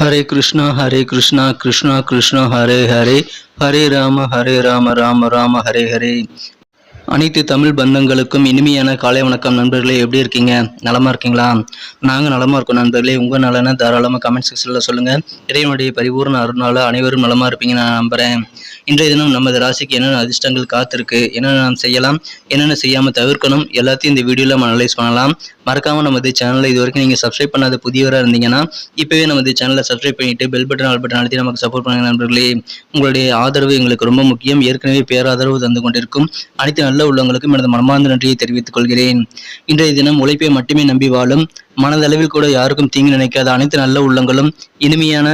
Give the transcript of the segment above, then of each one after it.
ஹரே கிருஷ்ணா ஹரே கிருஷ்ணா கிருஷ்ணா கிருஷ்ணா ஹரே ஹரே ஹரே ராம ஹரே ராம ராம ராம ஹரே ஹரே. அனைத்து தமிழ் பந்தங்களுக்கும் இனிமையான காலை வணக்கம் நண்பர்களே எப்படி இருக்கீங்க? நலமாக இருக்கீங்களா? நாங்கள் நலமாக இருக்கோம் நண்பர்களே. உங்கள் நலனை தாராளமாக கமெண்ட் செக்ஷனில் சொல்லுங்கள் இறைவனுடைய பரிபூர்ண அருணால் அனைவரும் நலமாக இருப்பீங்க நான் நம்புகிறேன் இன்றைய தினம் நமது ராசிக்கு என்னென்ன அதிர்ஷ்டங்கள் காத்திருக்கு என்னென்ன நாம் செய்யலாம் என்னென்ன செய்யாமல் தவிர்க்கணும் எல்லாத்தையும் இந்த வீடியோவில் நம்ம அனலைஸ் பண்ணலாம். மறக்காமல் நமது சேனலை இது வரைக்கும் நீங்கள் சப்ஸ்கிரைப் பண்ணாத புதியவராக இருந்தீங்கன்னா இப்போவே நமது சேனலை சப்ஸ்கிரைப் பண்ணிட்டு பெல் பட்டன் ஆல் பட்டன் அழுத்தி நமக்கு சப்போர்ட் பண்ணுங்க நண்பர்களே. உங்களுடைய ஆதரவு எங்களுக்கு ரொம்ப முக்கியம். ஏற்கனவே பேராதரவு தந்து கொண்டிருக்கும் அனைத்து நல்ல உள்ளவங்களுக்கும் எனது மனமார்ந்த நன்றியை தெரிவித்துக் கொள்கிறேன். இன்றைய தினம் உழைப்பை மட்டுமே நம்பி வாழும் மனதளவில் கூட யாருக்கும் தீங்கு நினைக்காத அனைத்து நல்ல உள்ளங்களும் இனிமையான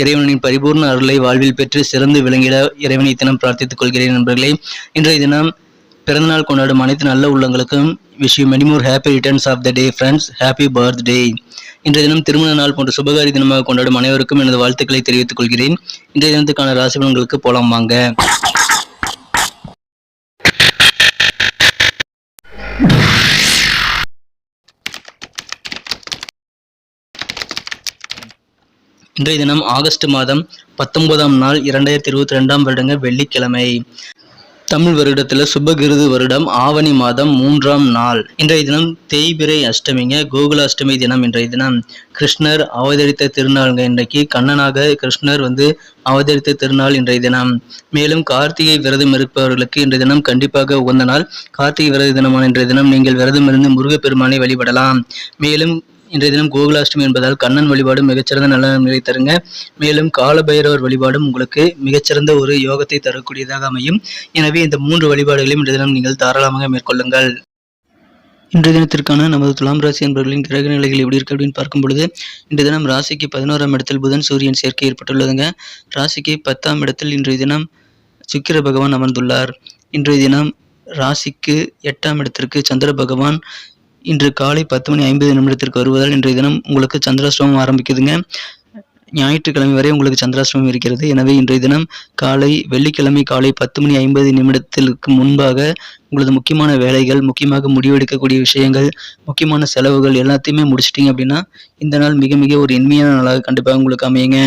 இறைவனின் பரிபூர்ண அருளை வாழ்வில் பெற்று சிறந்து விளங்கிட இறைவனை தினம் பிரார்த்தித்துக் கொள்கிறேன் நண்பர்களே. இன்றைய தினம் பிறந்தநாள் கொண்டாடும் அனைத்து நல்ல உள்ளங்களுக்கும் wish you many more happy returns of the day friends happy birthday இன்றைய தினம் திருமண நாள் போன்ற சுபகாரி தினமாக கொண்டாடும் அனைவருக்கும் எனது வாழ்த்துக்களை தெரிவித்துக் கொள்கிறேன். இன்றைய தினத்துக்கான ராசி பலன்களுக்கு போலாம் வாங்க. இன்றைய தினம் ஆகஸ்ட் மாதம் பத்தொன்பதாம் நாள் இரண்டாயிரத்தி இருபத்தி ரெண்டாம் வருடங்க வெள்ளிக்கிழமை. தமிழ் வருடத்தில் சுபகிருது வருடம் ஆவணி மாதம் மூன்றாம் நாள். இன்றைய தினம் தேய்பிரை அஷ்டமிங்க கோகுல அஷ்டமி தினம் இன்றைய தினம். கிருஷ்ணர் அவதரித்த திருநாளுங்க இன்றைக்கு. கண்ணனாக கிருஷ்ணர் வந்து அவதரித்த திருநாள் இன்றைய தினம். மேலும் கார்த்திகை விரதம் இருப்பவர்களுக்கு இன்றைய தினம் கண்டிப்பாக உகந்த நாள். கார்த்திகை விரத தினமான இன்றைய தினம் நீங்கள் விரதம் இருந்து முருகப்பெருமானை வழிபடலாம். மேலும் இன்றைய தினம் கோகுலாஷ்டமி என்பதால் கண்ணன் வழிபாடு மிகச்சிறந்த நல்ல நிலை தருங்க. மேலும் காலபைரவர் வழிபாடும் உங்களுக்கு மிகச்சிறந்த ஒரு யோகத்தை தரக்கூடியதாக அமையும். எனவே இந்த மூன்று வழிபாடுகளையும் இன்றைய தினம் நீங்கள் தாராளமாக மேற்கொள்ளுங்கள். இன்றைய தினத்திற்கான நமது துலாம் ராசி என்பவர்களின் கிரக நிலைகள் எப்படி இருக்கு அப்படின்னு பார்க்கும் பொழுது இன்றைய தினம் ராசிக்கு பதினோராம் இடத்தில் புதன் சூரியன் சேர்க்கை ஏற்பட்டுள்ளதுங்க. ராசிக்கு பத்தாம் இடத்தில் இன்றைய தினம் சுக்கிர பகவான் அமர்ந்துள்ளார். இன்றைய தினம் ராசிக்கு எட்டாம் இடத்திற்கு சந்திர பகவான் இன்று காலை பத்து மணி ஐம்பது நிமிடத்திற்கு வருவதால் இன்றைய தினம் உங்களுக்கு சந்திராஷ்டமம் ஆரம்பிக்குதுங்க. ஞாயிற்றுக்கிழமை வரை உங்களுக்கு சந்திராஷ்டமம் இருக்கிறது. எனவே இன்றைய தினம் காலை வெள்ளிக்கிழமை காலை பத்து மணி ஐம்பது நிமிடத்திற்கு முன்பாக உங்களது முக்கியமான வேலைகள் முக்கியமாக முடிவெடுக்கக்கூடிய விஷயங்கள் முக்கியமான செலவுகள் எல்லாத்தையுமே முடிச்சிட்டிங்க அப்படின்னா இந்த நாள் மிக மிக ஒரு இனிமையான நாளாக கண்டிப்பாக உங்களுக்கு அமையுங்க.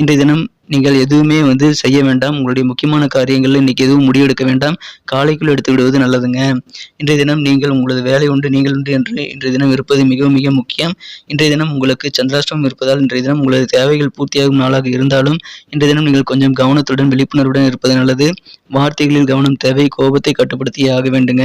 இன்றைய தினம் நீங்கள் எதுவுமே வந்து செய்ய வேண்டாம். உங்களுடைய முக்கியமான காரியங்களில் இன்னைக்கு எதுவும் முடிவெடுக்க வேண்டாம். காலைக்குள் எடுத்து விடுவது நல்லதுங்க. இன்றைய தினம் நீங்கள் உங்களது வேலை உண்டு நீங்கள் உண்டு என்று இன்றைய தினம் இருப்பது மிக மிக முக்கியம். இன்றைய தினம் உங்களுக்கு சந்திராஷ்டமம் இருப்பதால் இன்றைய தினம் உங்களது தேவைகள் பூர்த்தியாகும் நாளாக இருந்தாலும் இன்றைய தினம் நீங்கள் கொஞ்சம் கவனத்துடன் விழிப்புணர்வுடன் இருப்பது நல்லது. வார்த்தைகளில் கவனம் தேவை கோபத்தை கட்டுப்படுத்தியே ஆக வேண்டுங்க.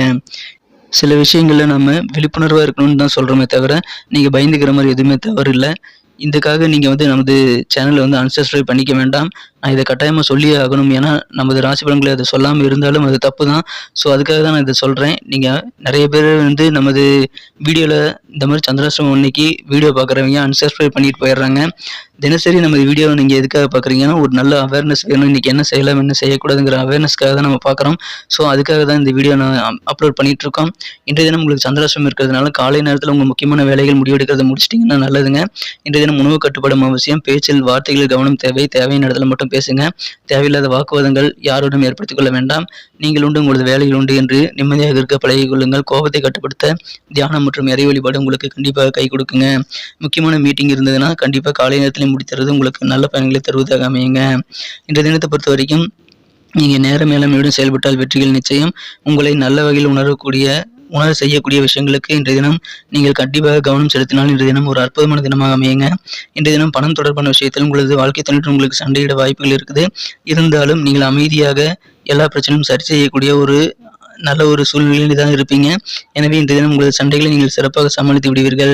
சில விஷயங்களில் நம்ம விழிப்புணர்வா இருக்கணும்னு தான் சொல்றோமே தவிர நீங்கள் பயந்துக்கிற மாதிரி எதுவுமே தவறு இல்லை இதுக்காக நீங்கள் வந்து நமது சேனலை வந்து அன்சப்ஸ்கிரைப் பண்ணிக்க வேண்டாம். நான் இதை கட்டாயமாக சொல்லியே ஆகணும். ஏன்னா நமது ராசி பலன்களை அதை சொல்லாமல் இருந்தாலும் அது தப்பு தான் ஸோ அதுக்காக தான் நான் இதை சொல்கிறேன் நீங்கள் நிறைய பேர் வந்து நமது வீடியோவில் இந்த மாதிரி சந்திராசிரமம் அன்னைக்கு வீடியோ பார்க்குறவங்க அன்சப்ஸ்கிரைப் பண்ணிட்டு போயிடுறாங்க. தினசரி நம்ம வீடியோவை நீங்கள் எதுக்காக பார்க்குறீங்கன்னா ஒரு நல்ல அவேர்னஸ் வேணும். இன்றைக்கி என்ன செய்யலாம் என்ன செய்யக்கூடாதுங்கிற அவேர்னஸ்க்காக தான் நம்ம பார்க்குறோம் ஸோ அதுக்காக தான் இந்த வீடியோ நான் அப்லோட் பண்ணிகிட்ருக்கோம் இருக்கோம் இன்றைய தினம் உங்களுக்கு சந்திராசிரமம் இருக்கிறதுனால காலை நேரத்தில் உங்கள் முக்கியமான வேலைகள் முடிவெடுக்கிறத முடிச்சிட்டிங்கன்னா நல்லதுங்க. இன்றைய தினம் உணவு கட்டுப்பாடும் அவசியம். பேச்சில் வார்த்தைகளில் கவனம் தேவை. தேவையான இடத்துல மட்டும் பேசுங்க. தேவையில்லாத வாக்குவாதங்கள் யாருடன் ஏற்படுத்திக் கொள்ள வேண்டாம். நீங்கள் உண்டு உங்களது வேலைகள் உண்டு என்று நிம்மதியாக இருக்க பழகிக் கொள்ளுங்கள். கோபத்தை கட்டுப்படுத்த தியானம் மற்றும் இறை வழிபாடு உங்களுக்கு கண்டிப்பாக கை கொடுக்குங்க. முக்கியமான மீட்டிங் இருந்ததுன்னா கண்டிப்பாக காலை நேரத்தில் முடித்தறது உங்களுக்கு நல்ல பயன்களை தருவதாக அமையுங்க. இன்றைய தினத்தை பொறுத்த வரைக்கும் நீங்கள் நேர மேலாண்மையுடன் செயல்பட்டால் வெற்றிகள் நிச்சயம். உங்களை நல்ல வகையில் உணரக்கூடிய உணர செய்யக்கூடிய விஷயங்களுக்கு இன்றைய தினம் நீங்கள் கண்டிப்பாக கவனம் செலுத்தினால் இன்றைய தினம் ஒரு அற்புதமான தினமாக அமையுங்க. இன்றைய தினம் பணம் தொடர்பான விஷயத்தில் உங்களது வாழ்க்கை துணையுடன் உங்களுக்கு சண்டையிட வாய்ப்புகள் இருக்குது. இருந்தாலும் நீங்கள் அமைதியாக எல்லா பிரச்சனையும் சரி செய்யக்கூடிய ஒரு நல்ல ஒரு சூழ்நிலையில் தான் இருப்பீங்க. எனவே இந்த தினம் உங்களது சண்டைகளை நீங்கள் சிறப்பாக சமாளித்து விடுவீர்கள்.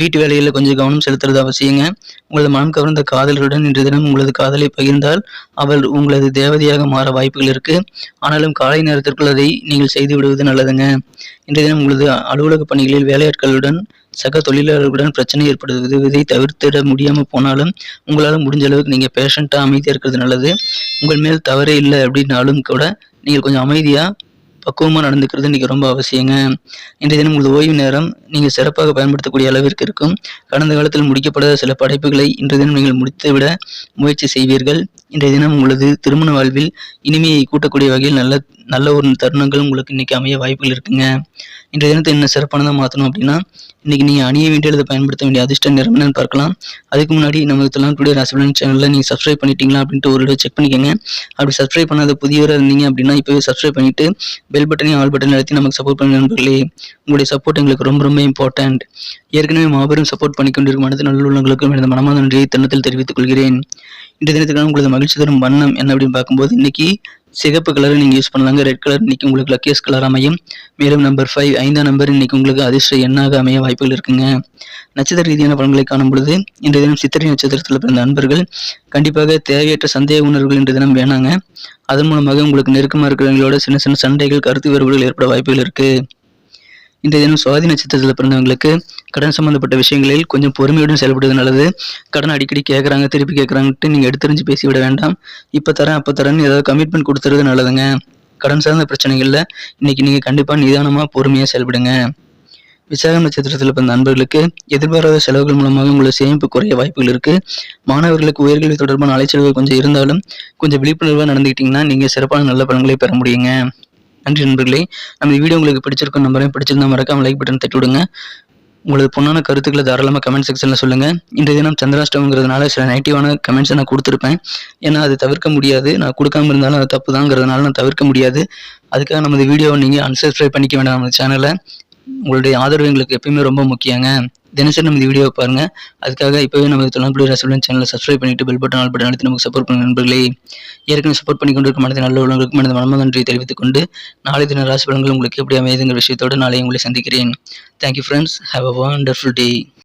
வீட்டு வேலைகளில் கொஞ்சம் கவனம் செலுத்துறது அவசியங்க. உங்களது மனம் கவர்ந்த காதலருடன் இன்று தினம் உங்களது காதலை பகிர்ந்தால் அவள் உங்களது தேவதையாக மாற வாய்ப்புகள் இருக்கு. ஆனாலும் காலை நேரத்திற்குள் அதை நீங்கள் செய்து விடுவது நல்லதுங்க. இன்றைய தினம் உங்களது அலுவலக பணிகளில் வேலையாட்களுடன் சக தொழிலாளர்களுடன் பிரச்சனை ஏற்படுவது இதை தவிர்த்திட முடியாமல் போனாலும் உங்களால் முடிஞ்ச அளவுக்கு நீங்கள் பேஷண்ட்டாக அமைதியாக இருக்கிறது நல்லது. உங்கள் மேல் தவறே இல்லை அப்படின்னாலும் கூட நீங்கள் கொஞ்சம் அமைதியாக பக்குவமாக நடந்துக்கிறது இன்றைக்கி ரொம்ப அவசியங்க. இன்றைய தினம் உங்களது ஓய்வு நேரம் நீங்கள் சிறப்பாக பயன்படுத்தக்கூடிய அளவிற்கு இருக்கும். கடந்த காலத்தில் முடிக்கப்படாத சில படைப்புகளை இன்றைய தினம் நீங்கள் முடித்துவிட முயற்சி செய்வீர்கள். இன்றைய தினம் உங்களது திருமண வாழ்வில் இனிமையை கூட்டக்கூடிய வகையில் நல்ல நல்ல ஒரு தருணங்கள் உங்களுக்கு இன்னைக்கு அமைய வாய்ப்புகள் இருக்குங்க. இன்றைய தினத்தை இன்னும் சிறப்பானதாக மாற்றணும் அப்படின்னா இன்னைக்கு நீங்கள் அணிய வேண்டிய அல்லது பயன்படுத்த வேண்டிய அதிர்ஷ்ட நிறம் என்னன்னு பார்க்கலாம். அதுக்கு முன்னாடி நமக்கு இதெல்லாம் டுடே ராசிபலன் சேனலில் நீங்கள் சப்ஸ்கிரைப் பண்ணிட்டீங்களா அப்படின்ட்டு ஒரு செக் பண்ணிக்கோங்க. அப்படி சப்ஸ்கிரைப் பண்ணாத புதியவராக இருந்தீங்க அப்படின்னா இப்போவே சப்ஸ்கிரைப் பண்ணிட்டு பெல் பட்டனையும் ஆல் பட்டன் அழுத்தி நமக்கு சப்போர்ட் பண்ண நண்பர்களே. உங்களுடைய சப்போர்ட் எங்களுக்கு ரொம்ப ரொம்ப இம்பார்ட்டன்ட் ஏற்கனவே மாபெரும் சப்போர்ட் பண்ணி கொண்டிருக்கும் மனது நல்லுள்ளங்களுக்கும் எனது மனமான நன்றியை தருணத்தில் தெரிவித்துக் கொள்கிறேன். இன்றைய தினத்துக்கான உங்களது மகிழ்ச்சி தரும் வண்ணம் என்ன அப்படின்னு பார்க்கும்போது இன்னைக்கு சிகப்பு கலர் நீங்கள் யூஸ் பண்ணலாங்க. ரெட் கலர் இன்னைக்கு உங்களுக்கு லக்கேஸ் கலர் அமையும். மேலும் நம்பர் ஃபைவ் ஐந்தாம் நம்பர் இன்னைக்கு உங்களுக்கு அதிர்ஷ்ட எண்ணாக அமைய வாய்ப்புகள் இருக்குங்க. நட்சத்திர ரீதியான பலன்களை காணும் பொழுது இன்றைய தினம் சித்திரை நட்சத்திரத்தில் பிறந்த நண்பர்கள் கண்டிப்பாக தேவையற்ற சந்தேக உணர்வுகள் இன்றைய தினம் வேணாங்க. அதன் மூலமாக உங்களுக்கு நெருக்கமாக இருக்கிறவங்களோட சின்ன சின்ன சண்டைகள் கருத்து வேறுபாடுகள் ஏற்பட வாய்ப்புகள் இருக்கு. இன்றைய தினம் சுவாதி நட்சத்திரத்தில் பிறந்தவங்களுக்கு கடன் சம்பந்தப்பட்ட விஷயங்களில் கொஞ்சம் பொறுமையுடன் செயல்படுவது நல்லது. கடன் அடிக்கடி கேட்குறாங்க திருப்பி கேட்குறாங்கன்ட்டு நீங்கள் எடுத்துரிஞ்சு பேசிவிட வேண்டாம். இப்போ தரேன் அப்போ தரேன்னு ஏதாவது கமிட்மெண்ட் கொடுத்துறது நல்லதுங்க. கடன் சார்ந்த பிரச்சனைகளில் இன்னைக்கு நீங்கள் கண்டிப்பாக நிதானமாக பொறுமையாக செயல்படுங்க. விசாகம் நட்சத்திரத்தில் பிறந்த நண்பர்களுக்கு எதிர்பாராத செலவுகள் மூலமாக உங்களை சேமிப்பு குறைய வாய்ப்புகள் இருக்குது மாணவர்களுக்கு உயர்கல்வி தொடர்பான அலைச்சல்கள் கொஞ்சம் இருந்தாலும் கொஞ்சம் விழிப்புணர்வாக நடந்துக்கிட்டிங்கன்னா நீங்கள் சிறப்பான நல்ல பலன்களை பெற முடியுங்க. நன்றி நண்பர்களே. நம்ம வீடியோ உங்களுக்கு பிடிச்சிருக்கும் நம்பரையும் பிடிச்சிருந்தா மறக்காம லைக் பட்டன் தட்டி விடுங்க. உங்களது பொண்ணான கருத்துக்களை தாராளமாக கமெண்ட் செக்ஷனில் சொல்லுங்கள் இந்த தினம் சந்திராஷ்டமங்கிறதுனால சில நெகட்டிவான கமெண்ட்ஸை நான் கொடுத்துருப்பேன். ஏன்னா அது தவிர்க்க முடியாது. நான் கொடுக்காம இருந்தாலும் அது தப்பு தாங்கிறதுனால நான் தவிர்க்க முடியாது. அதுக்காக நமது வீடியோவை நீங்கள் அன்சப்ஸ்கிரைப் பண்ணிக்க வேண்டாம் நம்ம சேனலை உங்களுடைய ஆதரவு எங்களுக்கு எப்பயுமே ரொம்ப முக்கியங்க. தினசரி நம்ம இந்த வீடியோவை பாருங்க. அதுக்காக இப்போவே நம்ம தொழில்நுட்ப ரசோலன் சேனலை சப்ஸ்கிரைப் பண்ணிட்டு பெல் பட்டன் ஆல் பட்டன் அழுத்தி நமக்கு சப்போர்ட் பண்ண நண்பர்களே. ஏற்கனவே சப்போர்ட் பண்ணி கொண்டிருக்கும் மனது நல்ல உள்ளவர்களுக்கும் மனது மனம நன்றி தெரிவித்துக் கொண்டு நாளை தின ராசி பலன்கள் உங்களுக்கு எப்படி அமையுதுங்கிற விஷயத்தோடு நாளை உங்களை சந்திக்கிறேன். Thank you friends have a wonderful day